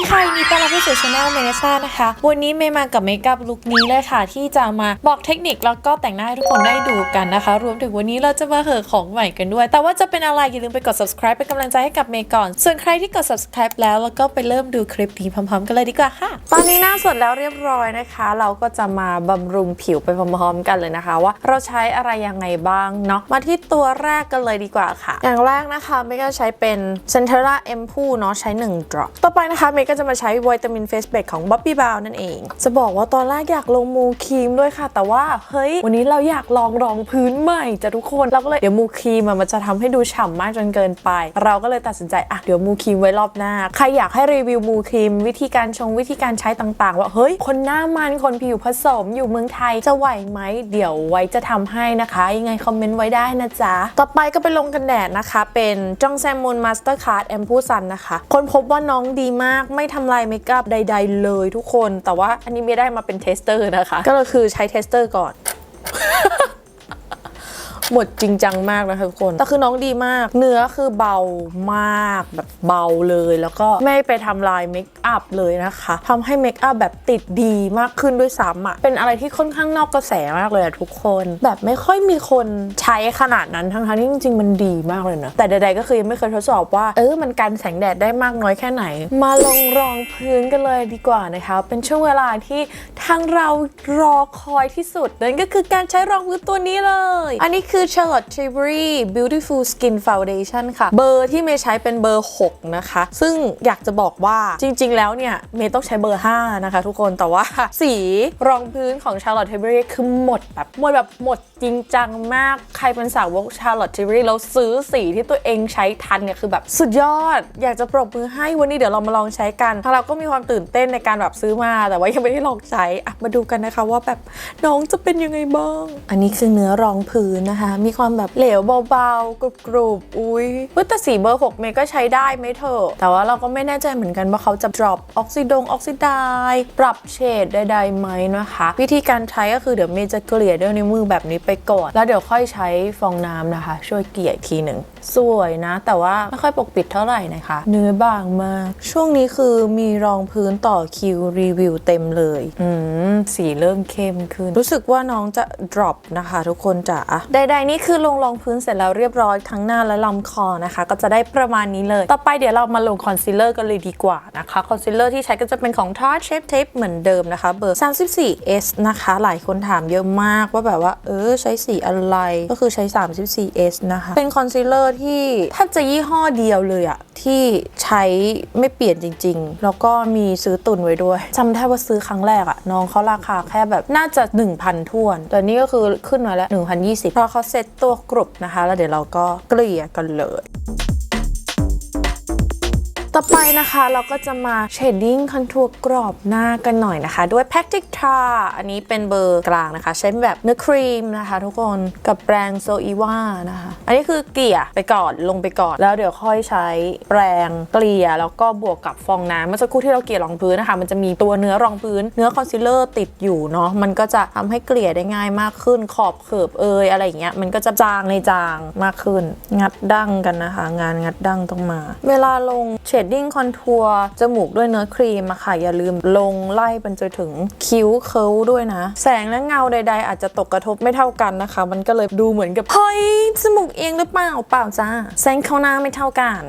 ดีค่ะยินดีต้อนรับเข้าสู่ช anel เมเนซ่านะคะ วันนี้เมย์มากับเมคอัพลุคนี้เลยค่ะ ที่จะมาบอกเทคนิคแล้วก็แต่งหน้าให้ทุกคนได้ดูกันนะคะ รวมถึงวันนี้เราจะมาเหอของใหม่กันด้วย แต่ว่าจะเป็นอะไรอย่าลืมไปกด subscribe เป็นกำลังใจให้กับเมย์ก่อน ส่วนใครที่กด subscribe แล้วแล้วก็ไปเริ่มดูคลิปนี้พร้อมๆ กันเลยดีกว่าค่ะ ตอนนี้หน้าสดแล้วเรียบร้อยนะคะ เราก็จะมาบำรุงผิวไปพร้อมๆ กันเลยนะคะ ว่าเราใช้อะไรยังไงบ้างเนาะมาที่ตัวแรกกันเลยดีกว่าค่ะ อย่างแรกนะคะเมย์ก็ใช้เป็น Centella M พูเนาะใช้1 drop ต่อไปนะคะเมย์ก็จะมาใช้วิตามินเฟสเบกของ Bobbi b r o w n นั่นเอง จะบอกว่าตอนแรกอยากลงมูครีมด้วยค่ะ แต่ว่าเฮ้ยวันนี้เราอยากลองรองพื้นใหม่จ้ะทุกคนเราก็เลยเดี๋ยวมูครีมมันจะทำให้ดูฉ่ำมากจนเกินไป เราก็เลยตัดสินใจอะเดี๋ยวมูครีมไว้รอบหน้า ใครอยากให้รีวิวมูครีม วิธีการชงวิธีการใช้ต่างๆ ว่าเฮ้ยคนหน้ามันคนผิวผสมอยู่เมืองไทยจะไหวไหมเดี๋ยวไว้จะทำให้นะคะ ยังไงคอมเมนต์ไว้ได้นะจ๊ะต่อไปก็ไปลงกันแดดนะคะ เป็นจองแซมมูนมาสเตอร์คาร์ดแอมพูซันนะคะคนพบว่าน้องดีมากไม่ทำลายเมคอัพใด ๆ เลยทุกคน แต่ว่าอันนี้ไม่ได้มาเป็นเทสเตอร์นะคะ ก็คือใช้เทสเตอร์ก่อนหมดจริงจังมากนะคะทุกคน แต่คือน้องดีมาก เนื้อคือเบามากแบบเบาเลย แล้วก็ไม่ไปทำลายเมคอัพเลยนะคะทำให้เมคอัพแบบติดดีมากขึ้นด้วยซ้ำอะเป็นอะไรที่ค่อนข้างนอกกระแสมากเลยอะทุกคน แบบไม่ค่อยมีคนใช้ขนาดนั้นทั้งๆที่จริงๆ มันดีมากเลยนะ แต่ใดๆก็คือยังไม่เคยทดสอบว่า เออมันกันแสงแดดได้มากน้อยแค่ไหน มาลงรองพื้นกันเลยดีกว่านะคะ เป็นช่วงเวลาที่ทางเรารอคอยที่สุด นั่นก็คือการใช้รองพื้นตัวนี้เลย อันนี้คือ Charlotte Tilbury Beautiful Skin Foundation ค่ะ เบอร์ที่เมย์ใช้เป็นเบอร์ 6 นะคะ ซึ่งอยากจะบอกว่าจริงๆ แล้วเนี่ยเมย์ต้องใช้เบอร์ 5 นะคะทุกคนแต่ว่าสีรองพื้นของ Charlotte Tilbury คือหมดแบบหมดแบบหมดจริงจังมากใครเป็นสาวก Charlotte Tilbury แล้วซื้อสีที่ตัวเองใช้ทันเนี่ยคือแบบสุดยอด อยากจะปรบมือให้วันนี้เดี๋ยวเรามาลองใช้กันทางเราก็มีความตื่นเต้นในการแบบซื้อมา แต่ว่ายังไม่ได้ลองใช้อะมาดูกันนะคะว่าแบบน้องจะเป็นยังไงบ้าง อันนี้คือเนื้อรองพื้นนะคะ มีความแบบเหลวเบาๆกรุบๆอุ้ยเว้ยแต่สีเบอร์6เมย์ก็ใช้ได้ไหมเธอแต่ว่าเราก็ไม่แน่ใจเหมือนกันว่าเขาจะ drop ออกซิดงออกซิไดปรับเฉดใดๆไหมนะคะ วิธีการใช้ก็คือเดี๋ยวเมย์จะเกลี่ยด้วยนิ้วมือแบบนี้ไปก่อน แล้วเดี๋ยวค่อยใช้ฟองน้ำนะคะ ช่วยเกลี่ยอีกทีหนึ่งสวยนะ แต่ว่าไม่ค่อยปกปิดเท่าไหร่นะคะ เนื้อบางมาก ช่วงนี้คือมีรองพื้นต่อคิวรีวิวเต็มเลยอืมสีเริ่มเข้มขึ้น รู้สึกว่าน้องจะ drop นะคะ ทุกคนจ๋าใดๆนี่คือลงรองพื้นเสร็จแล้วเรียบร้อยทั้งหน้าและลำคอนะคะ ก็จะได้ประมาณนี้เลย ต่อไปเดี๋ยวเรามาลงคอนซีลเลอร์กันเลยดีกว่านะคะอนซีลเลอร์ที่ใช้ก็จะเป็นของ Tarte Shape Tape เหมือนเดิมนะคะ เบอร์ 34S นะคะ หลายคนถามเยอะมากว่าแบบว่า เออ ใช้สีอะไร ก็คือใช้ 34S นะคะ เป็นคอนซีลเลอร์ที่แทบจะยี่ห้อเดียวเลยอะที่ใช้ไม่เปลี่ยนจริง ๆ แล้วก็มีซื้อตุนไว้ด้วยจำได้ว่าซื้อครั้งแรกอะน้องเขาราคาแค่แบบน่าจะ 1,000ทวน แต่นี่ก็คือขึ้นมาแล้ว 1,020เพราะเขาเซ็ตตัวกรุบนะคะ แล้วเดี๋ยวเราก็เกลี่ยกันเลย ต่อไปนะคะเราก็จะมาเชดดิ้งคอนทัวร์กรอบหน้ากันหน่อยนะคะ ด้วย p a c t i c t a อันนี้เป็นเบอร์กลางนะคะ ใช้แบบเนื้อครีมนะคะ ทุกคนกับแปรงโซอีวานะคะ อันนี้คือเกลี่ยไปก่อนลงไปก่อน แล้วเดี๋ยวค่อยใช้แปรงเกลี่ยแล้วก็บวกกับฟองน้ำเมื่อสักครู่ที่เราเกลี่ยรองพื้นนะคะ มันจะมีตัวเนื้อรองพื้น เนื้อคอนซีลเลอร์ติดอยู่เนาะมันก็จะทำให้เกลี่ยได้ง่ายมากขึ้นขอบเขิบเอยอะไรอย่างเงี้ยมันก็จะจางในจางมากขึ้น งัดดั้งกันนะคะ งานงัดดั้งต้องมา เวลาลงเชดดิ้งคอนทัวร์จมูกด้วยเนื้อครีมอะค่ะ อย่าลืมลงไล่ไปจนถึงคิ้วเคิ้วด้วยนะ แสงและเงาใด ๆ อาจจะตกกระทบไม่เท่ากันนะคะ มันก็เลยดูเหมือนกับ เฮ้ย จมูกเองหรือเปล่าเปล่าจ้า แสงเข้าหน้าไม่เท่ากัน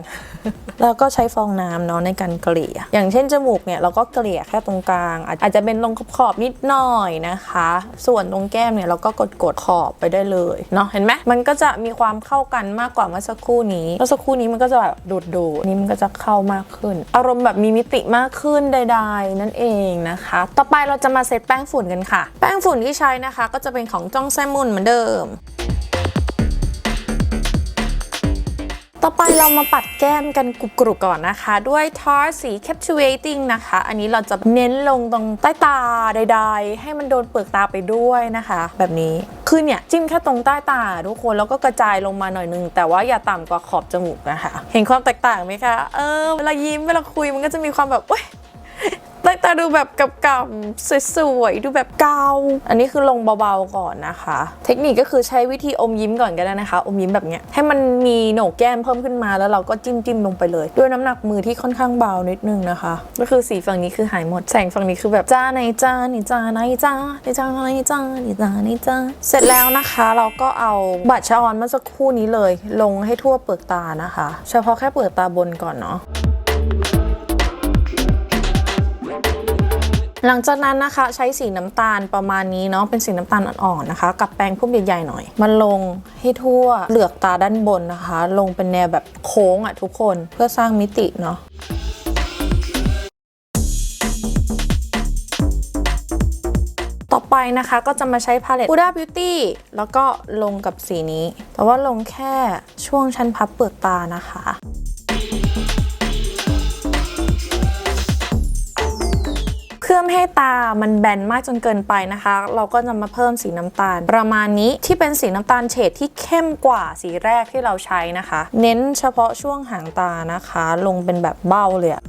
แล้วก็ใช้ฟองน้ำเนาะในการเกลี่ย อย่างเช่นจมูกเนี่ยเราก็เกลี่ยแค่ตรงกลาง อาจจะเป็นตรงขอบนิดหน่อยนะคะ ส่วนตรงแก้มเนี่ยเราก็กดกดๆขอบไปได้เลยเนาะเห็นไหมมันก็จะมีความเข้ากันมากกว่าเมื่อสักครู่นี้เมื่อสักครู่นี้มันก็จะแบบดูดดูนี่มันก็จะเข้ามากขึ้น อารมณ์แบบมีมิติมากขึ้นใด ๆ นั่นเองนะคะ ต่อไปเราจะมาเซตแป้งฝุ่นกันค่ะ แป้งฝุ่นที่ใช้นะคะ ก็จะเป็นของจ้องแซมมุนเหมือนเดิมต่อไปเรามาปัดแก้มกันกรุบๆก่อนนะคะ ด้วย Tarte สี Captivating นะคะ อันนี้เราจะเน้นลงตรงใต้ตาใดๆ ให้มันโดนเปลือกตาไปด้วยนะคะ แบบนี้ คือเนี่ยจิ้มแค่ตรงใต้ตาทุกคนแล้วก็กระจายลงมาหน่อยนึง แต่ว่าอย่าต่ำกว่าขอบจมูกนะคะ เห็นความแตกต่างไหมคะ เออเวลายิ้มเวลาคุยมันก็จะมีความแบบเว้ย แต่แต่ดูแบบกำๆสวยๆดูแบบเกา อันนี้คือลงเบาๆก่อนนะคะ เทคนิคก็คือใช้วิธีอมยิ้มก่อนก็ได้นะคะ อมยิ้มแบบเนี้ยให้มันมีโหนกแก้มเพิ่มขึ้นมาแล้วเราก็จิ้มจิ้มลงไปเลย ด้วยน้ำหนักมือที่ค่อนข้างเบานิดนึงนะคะ ก็คือสีฝั่งนี้คือหายหมดแสงฝั่งนี้คือแบบจ้าในจ้านี่จ้าในจ้าในจ้าในจ้าในจ้าในจ้าเสร็จแล้วนะคะเราก็เอาบัตรชะออนเมื่อสักครู่นี้เลย ลงให้ทั่วเปลือกตานะคะ เฉพาะแค่เปลือกตาบนก่อนเนาะ หลังจากนั้นนะคะใช้สีน้ำตาลประมาณนี้เนาะเป็นสีน้ำตาลอ่อนๆนะคะ กับแปรงพุ่มใหญ่ๆหน่อย มันลงให้ทั่วเหลือกตาด้านบนนะคะ ลงเป็นแนวแบบโค้งอะ่ะทุกคนเพื่อสร้างมิติเนาะต่อไปนะคะก็จะมาใช้พาเลต Huda Beauty แล้วก็ลงกับสีนี้ แต่ว่าลงแค่ช่วงชั้นพับเปลือกตานะคะ ไม่ให้ตามันแบนมากจนเกินไปนะคะ เราก็จะมาเพิ่มสีน้ำตาล ประมาณนี้ที่เป็นสีน้ำตาลเฉดที่เข้มกว่าสีแรกที่เราใช้นะคะ เน้นเฉพาะช่วงหางตานะคะ ลงเป็นแบบเบ้าเลยอะ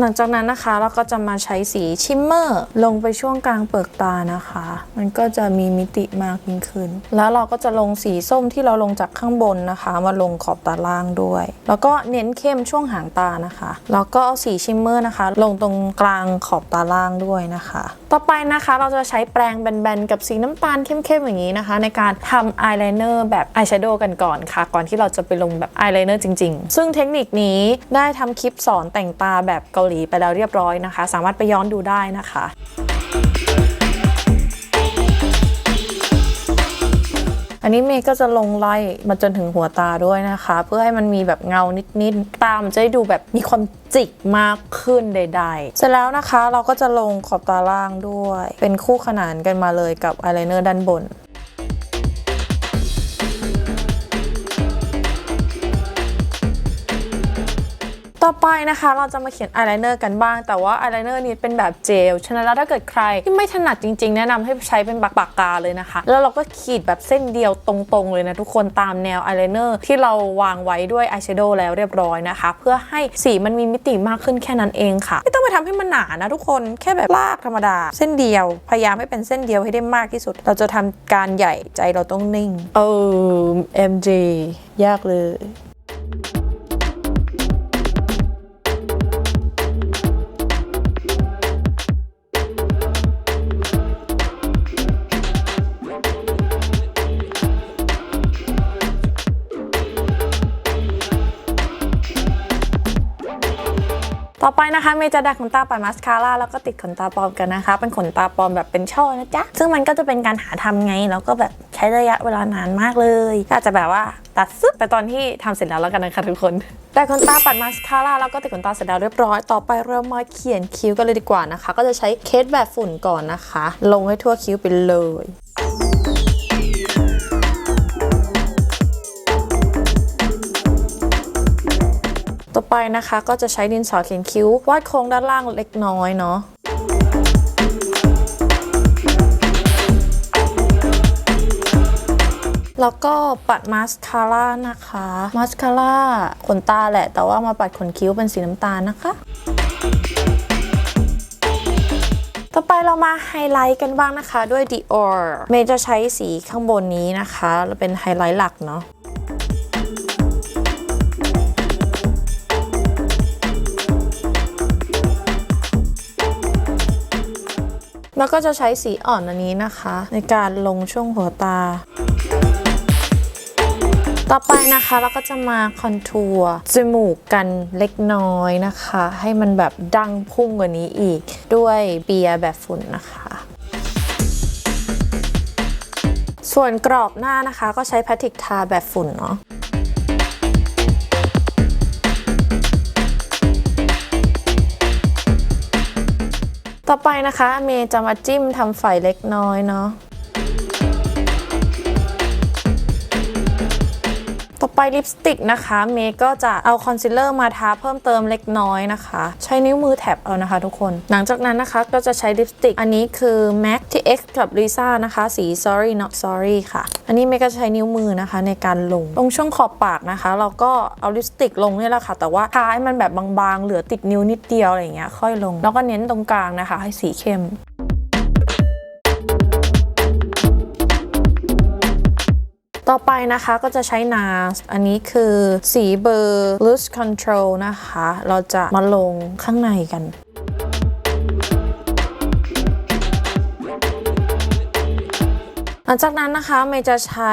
หลังจากนั้นนะคะเราก็จะมาใช้สีชิมเมอร์ลงไปช่วงกลางเปลือกตานะคะ มันก็จะมีมิติมากยิ่งขึ้น แล้วเราก็จะลงสีส้มที่เราลงจากข้างบนนะคะ มาลงขอบตาล่างด้วย แล้วก็เน้นเข้มช่วงหางตานะคะ แล้วก็เอาสีชิมเมอร์นะคะ ลงตรงกลางขอบตาล่างด้วยนะคะ ต่อไปนะคะเราจะใช้แปรงแบนๆกับสีน้ำตาลเข้มๆอย่างนี้นะคะ ในการทำอายไลเนอร์แบบอายแชโดว์กันก่อนค่ะ ก่อนที่เราจะไปลงแบบอายไลเนอร์จริง ๆ ซึ่งเทคนิคนี้ได้ทำคลิปสอนแต่งตาแบบเกาหลีไปแล้วเรียบร้อยนะคะ สามารถไปย้อนดูได้นะคะอันนี้เมย์ก็จะลงไล่มาจนถึงหัวตาด้วยนะคะ เพื่อให้มันมีแบบเงานิดๆตามจะได้ดูแบบมีความจิกมากขึ้นใดๆ เสร็จแล้วนะคะเราก็จะลงขอบตาล่างด้วย เป็นคู่ขนานกันมาเลยกับอายไลเนอร์ด้านบน ต่อไปนะคะเราจะมาเขียนอายไลเนอร์กันบ้าง แต่ว่าอายไลเนอร์นี้เป็นแบบเจล ฉะนั้นแล้วถ้าเกิดใครที่ไม่ถนัดจริงๆ แนะนำให้ใช้เป็นปากปากกาเลยนะคะ แล้วเราก็ขีดแบบเส้นเดียวตรงๆ เลยนะทุกคนตามแนวอายไลเนอร์ที่เราวางไว้ด้วยอายแชโดว์แล้วเรียบร้อยนะคะ เพื่อให้สีมันมีมิติมากขึ้นแค่นั้นเองค่ะ ไม่ต้องไปทำให้มันหนานะทุกคนแค่แบบลากธรรมดา เส้นเดียวพยายามให้เป็นเส้นเดียวให้ได้มากที่สุด เราจะทำการใหญ่ใจเราต้องนิ่ง เออ MJ ยากเลย ต่อไปนะคะเมย์จะดัดขนตาปลายมาสคาร่าแล้วก็ติดขนตาปลอมกันนะคะ เป็นขนตาปลอมแบบเป็นช่อนะจ๊ะ ซึ่งมันก็จะเป็นการหาทำไง แล้วก็แบบใช้ระยะเวลานานมากเลยก็อาจจะแบบว่าตัดซึบไปตอนที่ทำเสร็จแล้วแล้วกันนะคะทุกคนแต่ขนตาปัดมาสคาร่าแล้วก็ติดขนตาเสร็จแล้วเรียบร้อย ต่อไปเรามาเขียนคิ้วกันเลยดีกว่านะคะ ก็จะใช้เคสแบบฝุ่นก่อนนะคะ ลงให้ทั่วคิ้วไปเลย ต่อไปนะคะก็จะใช้ดินสอเขียนคิ้ว วาดโค้งด้านล่างเล็กน้อยเนาะแล้วก็ปัดมาสคาร่านะคะ มาสคาร่าขนตาแหละ แต่ว่ามาปัดขนคิ้วเป็นสีน้ำตาลนะคะ ต่อไปเรามาไฮไลท์กันบ้างนะคะด้วย Dior เมย์จะใช้สีข้างบนนี้นะคะ เป็นไฮไลท์หลักเนาะ แล้วก็จะใช้สีอ่อนอันนี้นะคะ ในการลงช่วงหัวตา ต่อไปนะคะเราก็จะมาคอนทัวร์จมูกกันเล็กน้อยนะคะ ให้มันแบบดังพุ่งกว่านี้อีก ด้วยเบียร์แบบฝุ่นนะคะส่วนกรอบหน้านะคะก็ใช้พลาสติกทาแบบฝุ่นเนาะ ต่อไปนะคะเมย์จะมาจิ้มทำไฟเล็กน้อยเนาะ ไปลิปสติกนะคะ เมย์ก็จะเอาคอนซีลเลอร์มาทาเพิ่มเติมเล็กน้อยนะคะ ใช้นิ้วมือแท็บเอานะคะทุกคน หลังจากนั้นนะคะก็จะใช้ลิปสติก อันนี้คือ MAC ที่ X กับ Lisa นะคะ สี Sorry Not Sorry ค่ะ อันนี้เมย์ก็ใช้นิ้วมือนะคะในการลง ตรงช่วงขอบปากนะคะ เราก็เอาลิปสติกลงนี่แหละค่ะ แต่ว่าทาให้มันแบบบางๆ เหลือติดนิ้วนิดเดียวอะไรอย่างเงี้ยค่อยลง แล้วก็เน้นตรงกลางนะคะ ให้สีเข้ม ต่อไปนะคะก็จะใช้ NARS อันนี้คือสีเบอร์ Loose Control นะคะ เราจะมาลงข้างในกันหลังจากนั้นนะคะเมย์จะใช้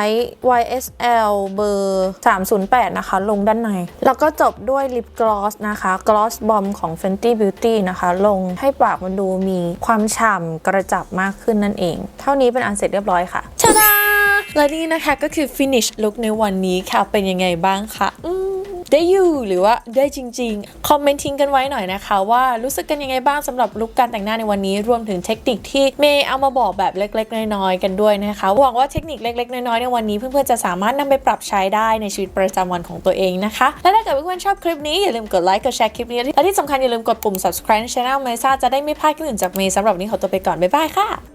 YSL เบอร์ 308 นะคะ ลงด้านใน แล้วก็จบด้วยลิปกลอสนะคะ กลอสบอมของ Fenty Beauty นะคะ ลงให้ปากมันดูมีความฉ่ำกระจับมากขึ้นนั่นเอง เท่านี้เป็นอันเสร็จเรียบร้อยค่ะชาดา และนี่นะคะก็คือ finish look ในวันนี้ค่ะ เป็นยังไงบ้างคะได้อยู่หรือว่าได้จริงๆ คอมเมนต์ทิ้งกันไว้หน่อยนะคะ ว่ารู้สึกกันยังไงบ้างสำหรับลุคการแต่งหน้าในวันนี้รวมถึงเทคนิคที่เมย์เอามาบอกแบบเล็กๆ น้อยๆกันด้วยนะคะหวังว่าเทคนิคเล็กๆ น้อยๆในวันนี้เพื่อนๆจะสามารถนำไปปรับใช้ได้ในชีวิตประจำวันของตัวเองนะคะ และถ้าเกิดเพื่อนๆชอบคลิปนี้อย่าลืมกดไลค์กดแชร์คลิปนี้และที่สำคัญอย่าลืมกดปุ่ม subscribe ในช่องเมซ่าจะได้ไม่พลาดคลิปอื่นจากเมย์สำหรับวันนี้ขอตัวไปก่อนบ๊ายบายค่ะ